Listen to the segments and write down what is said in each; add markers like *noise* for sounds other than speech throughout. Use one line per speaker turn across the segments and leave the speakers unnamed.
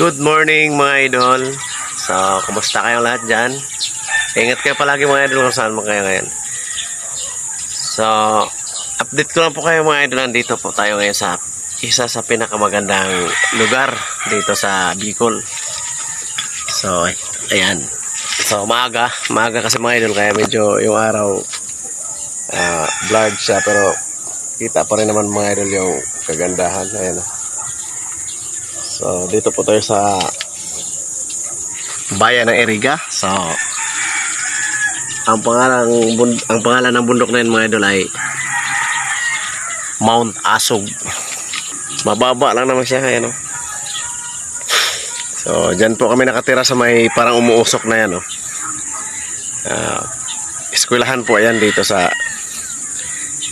Good morning mga idol. So, kumusta kayong lahat dyan? Ingat kayo palagi mga idol kung saan mo kayo ngayon. So, update ko lang po kayo mga idol. Nandito po tayo ngayon sa isa sa pinakamagandang lugar dito sa Bicol. So, ay- ayan. So, maaga. Maaga kasi mga idol. Kaya medyo yung araw ah blurred siya. Pero kita pa rin naman mga idol yung kagandahan. Ayan. oh. So, dito po tayo sa bayan ng Eriga. So, ang pangalan ang pangalan ng bundok na yun mga idol ay Mount Asog. Mababa lang naman siya, ayan oh. So, dyan po kami nakatira sa may parang umuusok na yan, oh. Ah, eskwelahan po yan dito sa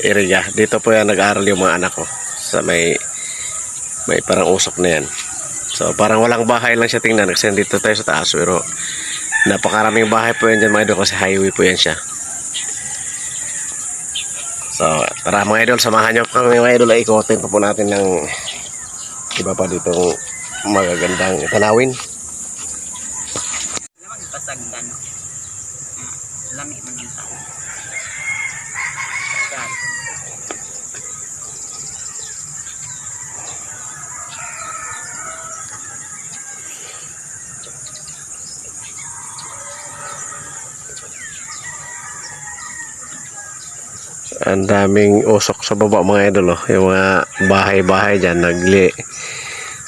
Eriga. Dito po yan nag-aaral yung mga anak ko sa may may parang usok na yan. So, parang walang bahay lang siya tingnan. Kasi dito tayo sa taas. Pero, napakaraming bahay po yan dyan mga idol kasi highway po yan siya. So, tara mga idol, samahan nyo kami mga idol ay ikotin pa po natin ng iba pa ditong magagandang tanawin.
Lamang pasagdan. Ah, lami man yung tao.
Ang daming usok sa baba mga idol oh. Yung mga bahay-bahay dyan nagli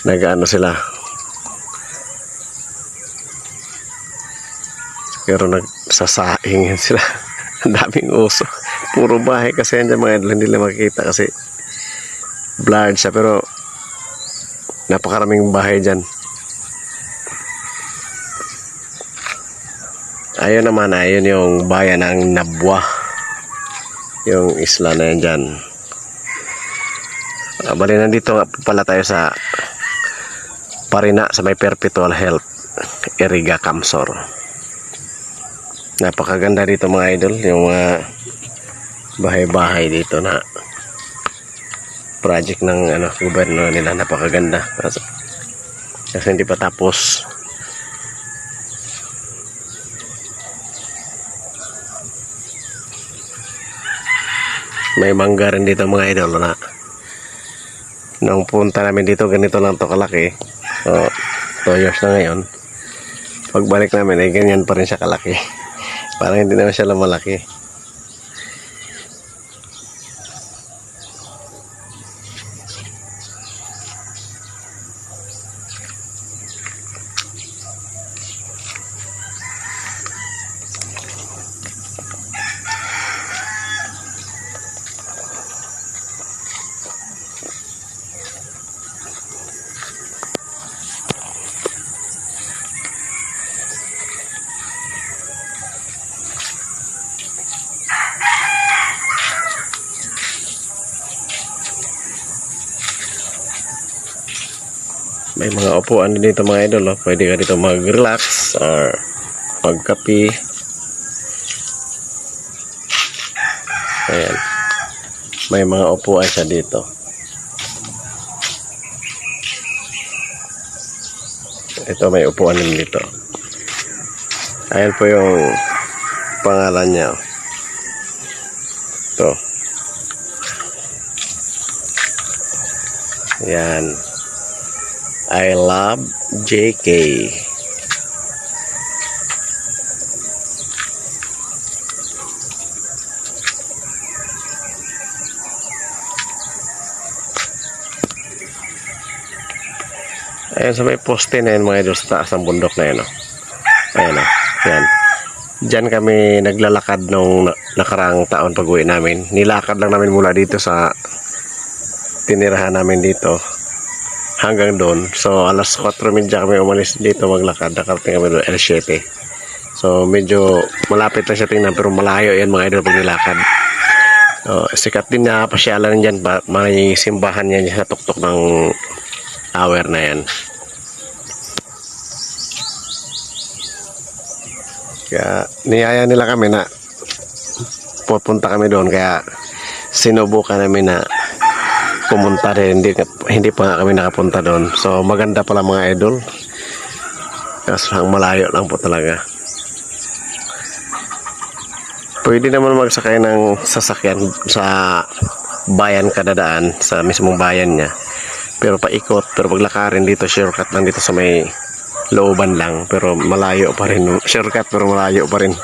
nag-ano sila. Pero nagsasaing yan *laughs* sila. Ang daming usok. Puro bahay kasi yan mga idol. Hindi nila makikita kasi blurred siya pero napakaraming bahay dyan. Ayun naman, ayun yung bayan ng Nabwa yung isla na yan dyan. Ah, bali nandito nga pala tayo sa Parina sa may Perpetual Health Eriga Camsor. Napakaganda dito mga idol, yung mga bahay-bahay dito na project ng ano gobyerno nila napakaganda. Kasi, kasi hindi pa tapos. May mangga rin dito mga idol na nung punta namin dito ganito lang to kalaki. So, 2 years na ngayon. Pagbalik namin ay ganyan pa rin siya kalaki. *laughs* Parang hindi naman siya lumalaki. May mga upuan din dito mga idol. Oh. Pwede ka dito mag-relax or magkapi. Ayan. May mga upuan siya dito. Ito may upuan din dito. Ayan po yung pangalan niya. Ito. Ayan. I love JK. Ayan sa may poste na yun mga idol sa taas ng bundok na yun. Oh. Ayan o. Ayan. Diyan kami naglalakad nung na- nakarang taon pag uwi namin. Nilakad lang namin mula dito sa tinirahan namin dito hanggang doon. So, alas 4.30 kami umalis dito maglakad. Nakarating kami doon, alas 7. So, medyo malapit lang siya tingnan pero malayo yan mga idol pag nilakad. So, sikat din na pasyalan dyan. May simbahan yan sa tuktok ng hour na yan. Kaya niyaya nila kami na pupunta kami doon kaya sinubukan namin na pumunta rin hindi, hindi pa nga kami nakapunta doon so maganda pala mga idol Kaso lang malayo lang po talaga. Pwede naman magsakay ng sasakyan sa bayan kadadaan, sa mismong bayan niya. Pero paikot, pero paglakarin dito, shortcut lang dito sa may looban lang. Pero malayo pa rin. Shortcut pero malayo pa rin.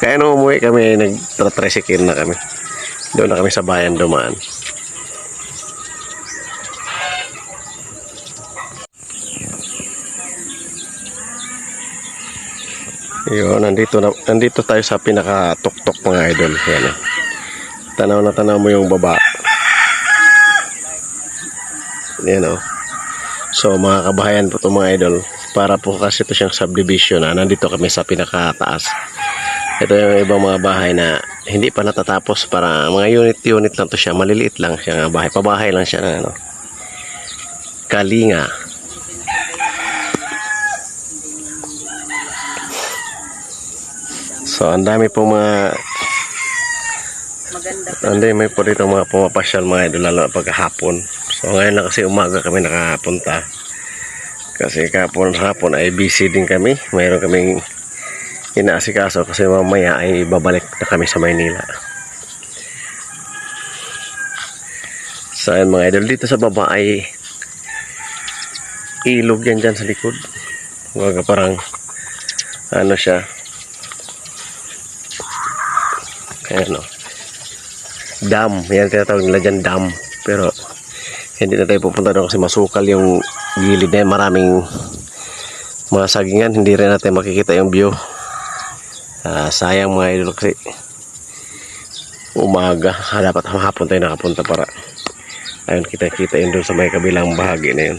Kaya nung umuwi kami, nag-tricycle na kami. Doon na kami sa bayan dumaan. Yun, nandito, na, nandito tayo sa pinaka-tuktok mga idol. Yan o. Tanaw na tanaw mo yung baba. Yan o. So mga kabahayan po itong mga idol. Para po kasi ito siyang subdivision na nandito kami sa pinakataas. Ito yung ibang mga bahay na hindi pa natatapos para mga unit-unit lang to siya. Maliliit lang siya nga bahay. Pabahay lang siya na ano. Kalinga. So, ang dami pong mga
Maganda pa.
Hindi, may po dito mga pumapasyal mga idol lalo pagkahapon. So ngayon na kasi umaga kami nakapunta. Kasi kahapon hapon ay busy din kami. Mayroon kaming inaasikaso kasi mamaya ay babalik na kami sa Maynila. So ayun mga idol, dito sa baba ay ilog yan dyan sa likod. Mga parang ano siya. Ayan o dam. Yan tinatawag nila dyan dam. Pero hindi na tayo pupunta doon kasi masukal yung gilid na. Maraming mga sagingan. Hindi rin natin makikita yung view. Ah, sayang mga idol kasi umaga. Dapat hapon tayo nakapunta para ayun kita-kita yun doon sa may kabilang bahagi na yun.